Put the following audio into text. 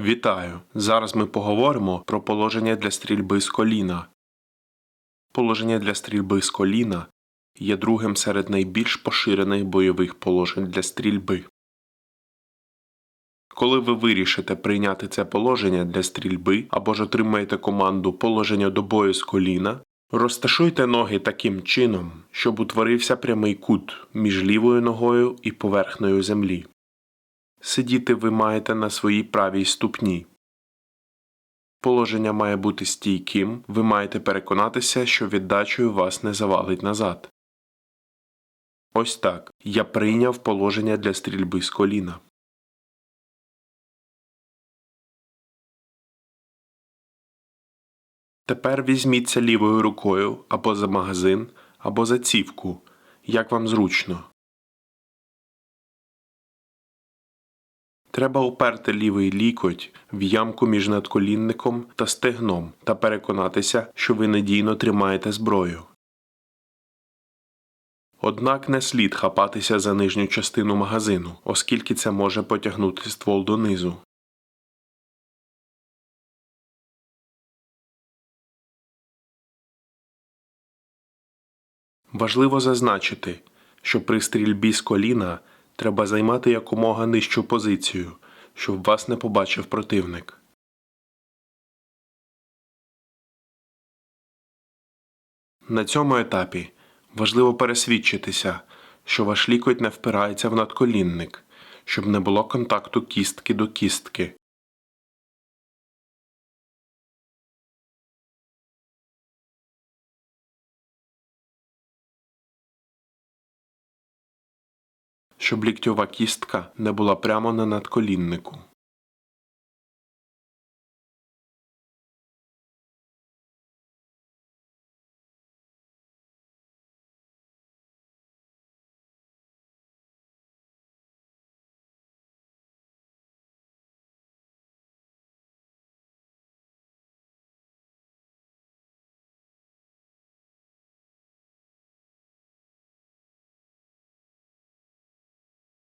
Вітаю! Зараз ми поговоримо про положення для стрільби з коліна. Положення для стрільби з коліна є другим серед найбільш поширених бойових положень для стрільби. Коли ви вирішите прийняти це положення для стрільби або ж отримаєте команду положення до бою з коліна, розташуйте ноги таким чином, щоб утворився прямий кут між лівою ногою і поверхнею землі. Сидіти ви маєте на своїй правій ступні. Положення має бути стійким, ви маєте переконатися, що віддачею вас не завалить назад. Ось так я прийняв положення для стрільби з коліна. Тепер візьміться лівою рукою або за магазин, або за цівку, як вам зручно. Треба уперти лівий лікоть в ямку між надколінником та стегном та переконатися, що ви надійно тримаєте зброю. Однак не слід хапатися за нижню частину магазину, оскільки це може потягнути ствол донизу. Важливо зазначити, що при стрільбі з коліна треба займати якомога нижчу позицію, щоб вас не побачив противник. На цьому етапі важливо пересвідчитися, що ваш лікоть не впирається в надколінник, щоб не було контакту кістки до кістки. Щоб ліктьова кістка не була прямо на надколіннику.